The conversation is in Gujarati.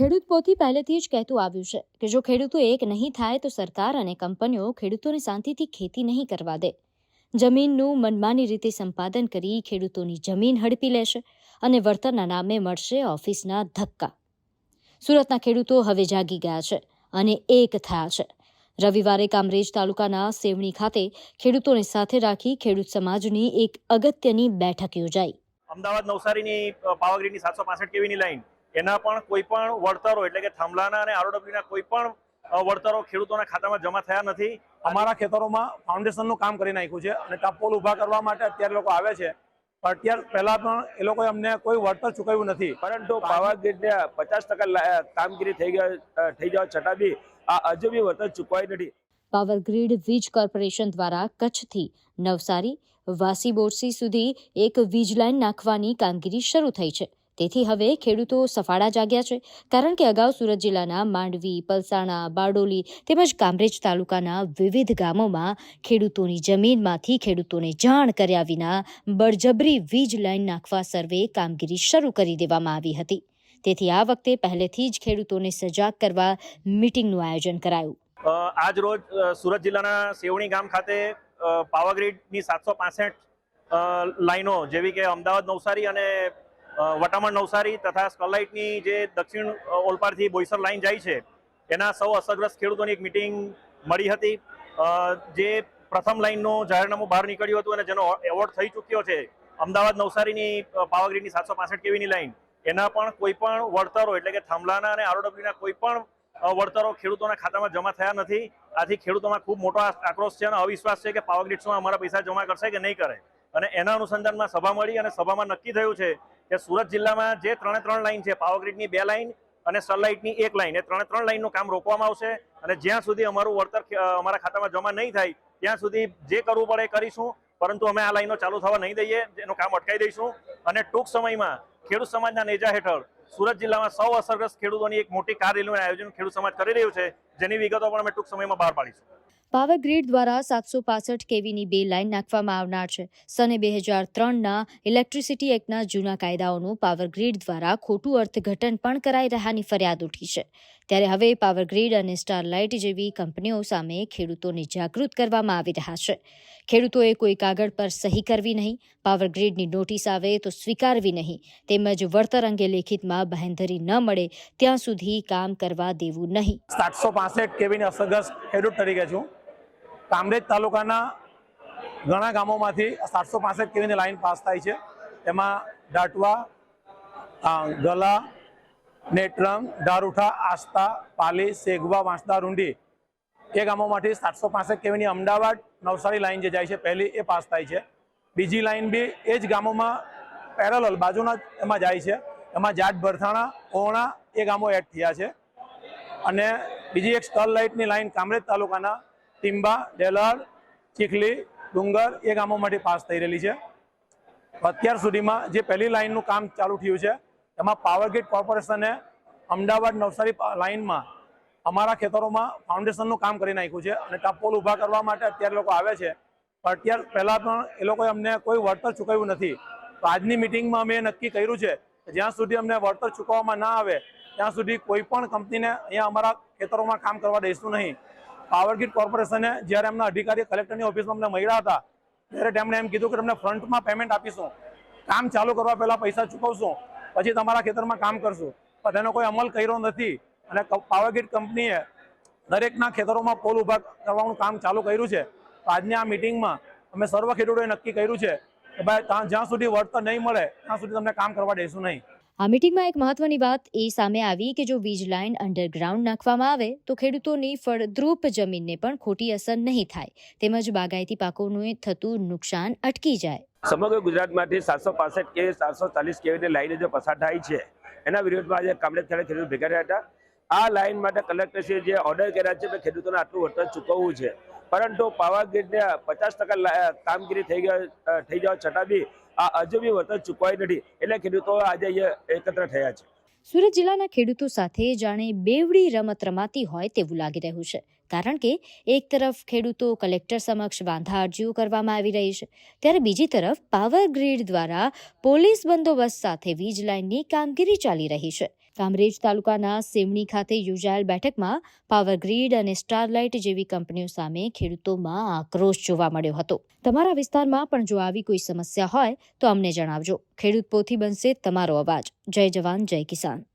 ખેડૂત પોથી પહેલેથી જ કહેતું આવ્યું છે કે જો ખેડૂતો એક નહીં થાય તો સરકાર અને કંપનીઓ ખેડૂતોને શાંતિથી ખેતી નહીં કરવા દે. જમીનનું મનમાની રીતે સંપાદન કરી ખેડૂતોની જમીન હડપી લેશે અને વળતરના નામે મળશે ઓફિસના ધક્કા. સુરતના ખેડૂતો હવે જાગી ગયા છે અને એક થયા છે. રવિવારે કામરેજ તાલુકાના સેવણી ખાતે ખેડૂતોને સાથે રાખી ખેડૂત સમાજની એક અગત્યની બેઠક યોજાઈ. અમદાવાદ નવસારીની અ, પાવાગઢની સાતસો પાસઠ કેવીની લાઈન એના પણ કોઈ પણ વળતરો એટલે કે થાંભલાના અને આરઓડબ્લ્યુના કોઈ પણ વળતરો ખેડૂતોના ખાતામાં જમા થયા નથી. અમારા ખેતરોમાં ફાઉન્ડેશનનું કામ કરી નાખ્યું છે અને ટપોલ ઊભા કરવા માટે અત્યારે લોકો આવે છે. પણ અત્યાર પહેલા પણ એ લોકોએ અમને કોઈ વળતર ચૂકવ્યું નથી. પરંતુ પાવાગઢને પચાસ ટકા કામગીરી થઈ ગયા થઈ જવા છતાં બી આ હજુ બી વળતર ચૂકવાય નથી. પાવર ગ્રીડ વીજ કોર્પોરેશન દ્વારા કચ્છથી નવસારી વાસી બોરસી સુધી એક વીજ લાઇન નાખવાની કામગીરી શરૂ થઈ છે. તેથી હવે ખેડૂતો સફાળા જાગ્યા છે. કારણ કે અગાઉ સુરત જિલ્લાના માંડવી, પલસાણા, બારડોલી તેમજ કામરેજ તાલુકાના વિવિધ ગામોમાં ખેડૂતોની જમીનમાંથી ખેડૂતોને જાણ કર્યા વિના બળજબરી વીજ લાઇન નાખવા સર્વે કામગીરી શરૂ કરી દેવામાં આવી હતી. તેથી આ વખતે પહેલેથી જ ખેડૂતોને સજાગ કરવા મીટિંગનું આયોજન કરાયું. આજ રોજ સુરત જિલ્લાના સેવણી ગામ ખાતે પાવાગઢની સાતસો પાસઠ લાઈનો જેવી કે અમદાવાદ નવસારી અને વટામણ નવસારી તથા સ્કલાઇટની જે દક્ષિણ ઓલપાડથી બોઈસર લાઈન જાય છે એના સૌ અસરગ્રસ્ત ખેડૂતોની એક મિટિંગ મળી હતી. જે પ્રથમ લાઇનનું જાહેરનામું બહાર નીકળ્યું હતું અને જેનો એવોર્ડ થઈ ચૂક્યો છે અમદાવાદ નવસારીની અ, સાતસો પાસઠ કેવીની લાઇન એના પણ કોઈ પણ વળતરો એટલે કે થાંભલાના અને આરઓડબ્લ્યુના કોઈ પણ વળતરો ખેડૂતોના ખાતામાં જમા થયા નથી. આથી ખેડૂતોમાં ખૂબ મોટો આક્રોશ છે અને અવિશ્વાસ છે કે શું અમારા પૈસા જમા કરશે કે નહીં કરે. અને એના અનુસંધાનમાં સભા મળી અને સભામાં નક્કી થયું છે કે સુરત જિલ્લામાં જે ત્રણે ત્રણ લાઈન છે પાવરગ્રીડની બે લાઈન અને સનલાઇટની એક લાઈન. એ ત્રણે ત્રણ લાઈનનું કામ રોકવામાં આવશે અને જ્યાં સુધી અમારું વળતર અમારા ખાતામાં જમા નહીં થાય, ત્યાં સુધી જે કરવું પડે એ કરીશું, પરંતુ અમે આ લાઈનો ચાલુ થવા નહીં દઈએ એનું કામ અટકાવી દઈશું. અને ટૂંક સમયમાં ખેડૂત સમાજના નેજા હેઠળ સુરત જિલ્લામાં સૌ અસરગ્રસ્ત ખેડૂતોની એક મોટી કાર રેલીનું આયોજન ખેડૂત સમાજ કરી રહ્યું છે, જેની વિગતો પણ અમે ટૂંક સમયમાં બહાર પાડીશું. પાવર ગ્રીડ દ્વારા સાતસો પાસઠ કેવીની બે લાઇન નાખવામાં આવનાર છે. સને બે હજાર ત્રણના ઇલેક્ટ્રિસિટી એક્ટના જૂના કાયદાઓનું પાવર ગ્રીડ દ્વારા ખોટું અર્થઘટન પણ કરાઈ રહ્યાની ફરિયાદ ઉઠી છે. ત્યારે હવે પાવર ગ્રીડ અને સ્ટારલાઇટ જેવી કંપનીઓ સામે ખેડૂતોને જાગૃત કરવામાં આવી રહ્યા છે. ખેડૂતોએ કોઈ કાગળ પર સહી કરવી નહીં પાવર ગ્રીડની નોટિસ આવે તો સ્વીકારવી નહીં, તેમજ વળતર અંગે લેખિતમાં બાહેંધરી ન મળે ત્યાં સુધી કામ કરવા દેવું નહીં. સાતસો પાસઠ કેવીની અસરગ્રસ્ત ખેડૂત તરીકે છું. કામરેજ તાલુકાના ઘણા ગામોમાંથી સાતસો પાસઠ કેવીની લાઇન પાસ થાય છે. એમાં ડાટવા ગલા, નેત્રંગ, દારૂઠા આસ્તા પાલી, સેગવા, વાંસદા, રૂંડી એ ગામોમાંથી સાતસો પાસઠ કેવીની અમદાવાદ નવસારી લાઈન જે જાય છે, પહેલી એ પાસ થાય છે. બીજી લાઈન બી એ જ ગામોમાં પેરેલલ બાજુના એમાં જાય છે. એમાં જાટ ભરથાણા, ઓણા એ ગામો એડ થયા છે. અને બીજી એક સ્ટલ લાઇટની લાઈન કામરેજ તાલુકાના ટીંબા ડેલાડ ચીખલી, ડુંગર, એ ગામોમાંથી પાસ થઈ રહેલી છે. અત્યાર સુધીમાં જે પહેલી લાઇનનું કામ ચાલુ થયું છે, એમાં પાવરગ્રીડ કોર્પોરેશને અમદાવાદ નવસારી લાઇનમાં અમારા ખેતરોમાં ફાઉન્ડેશનનું કામ કરી નાખ્યું છે અને ટપોલ ઊભા કરવા માટે અત્યારે લોકો આવે છે. પણ અત્યાર પહેલાં પણ એ લોકોએ અમને કોઈ વળતર ચૂકવ્યું નથી. તો આજની મિટિંગમાં અમે નક્કી કર્યું છે કે જ્યાં સુધી અમને વળતર ચૂકવવામાં ના આવે, ત્યાં સુધી કોઈ પણ કંપનીને અહીંયા અમારા ખેતરોમાં કામ કરવા દઈશું નહીં. પાવરગ્રીડ કોર્પોરેશને જ્યારે એમના અધિકારી કલેક્ટરની ઓફિસમાં અમને મળ્યા હતા, ત્યારે તેમણે એમ કીધું કે તમને ફ્રન્ટમાં પેમેન્ટ આપીશું. કામ ચાલુ કરવા પહેલાં પૈસા ચૂકવશું, પછી તમારા ખેતરમાં કામ કરશું. પણ તેનો કોઈ અમલ કર્યો નથી અને પાવરગ્રીડ કંપનીએ દરેકના ખેતરોમાં પોલ ઊભા કરવાનું કામ ચાલુ કર્યું છે. તો આજની આ મિટિંગમાં અમે સર્વ ખેડૂતોએ નક્કી કર્યું છે કે ભાઈ જ્યાં સુધી વળતર નહીં મળે, ત્યાં સુધી તમને કામ કરવા દઈશું નહીં. આ મીટિંગમાં એક મહત્વની વાત એ સામે આવી કે જો વીજ લાઇન અંડરગ્રાઉન્ડ નાખવામાં આવે, તો ખેડૂતોની ફળદ્રુપ જમીનને પણ ખોટી અસર નહીં થાય. તેમજ બાગાયતી પાકોનું થતું નુકસાન અટકી જાય. સમગ્ર ગુજરાતમાંથી સાતસો પાસઠ કે સાતસો ચાલીસ કેવીની લાઈન જે પસાર થાય છે, એના વિરોધમાં આજે કામરેજ ખાતે ખેડૂત ભેગા થયા હતા. આ લાઈન માટે કલેક્ટરશ્રીએ જે ઓર્ડર કર્યા છે કે ખેડૂતોને આટલું વળતર ચૂકવવું છે. પરંતુ પાવાગઢને પચાસ ટકા કામગીરી થઈ ગયા થઈ જવા છતાં બી આ હજુ બી વળતર ચૂકવાય નથી. એટલે ખેડૂતો આજે અહીંયા એકત્ર થયા છે. સુરત જિલ્લાના ખેડૂતો સાથે જાણે બેવડી રમત રમાતી હોય તેવું લાગી રહ્યું છે. કારણ કે એક તરફ ખેડૂતો કલેક્ટર સમક્ષ વાંધા અરજીઓ કરવામાં આવી રહી છે. ત્યારે બીજી તરફ પાવર ગ્રીડ દ્વારા પોલીસ બંદોબસ્ત સાથે વીજ લાઇનની કામગીરી ચાલી રહી છે. કામરેજ તાલુકાના સેવણી ખાતે યોજાયેલ બેઠકમાં પાવર ગ્રીડ અને સ્ટારલાઇટ જેવી કંપનીઓ સામે ખેડૂતોમાં આક્રોશ જોવા મળ્યો હતો. તમારા વિસ્તારમાં પણ જો આવી કોઈ સમસ્યા હોય તો અમને જણાવજો. ખેડૂત પોથી બનશે તમારો અવાજ. જય જવાન, જય કિસાન.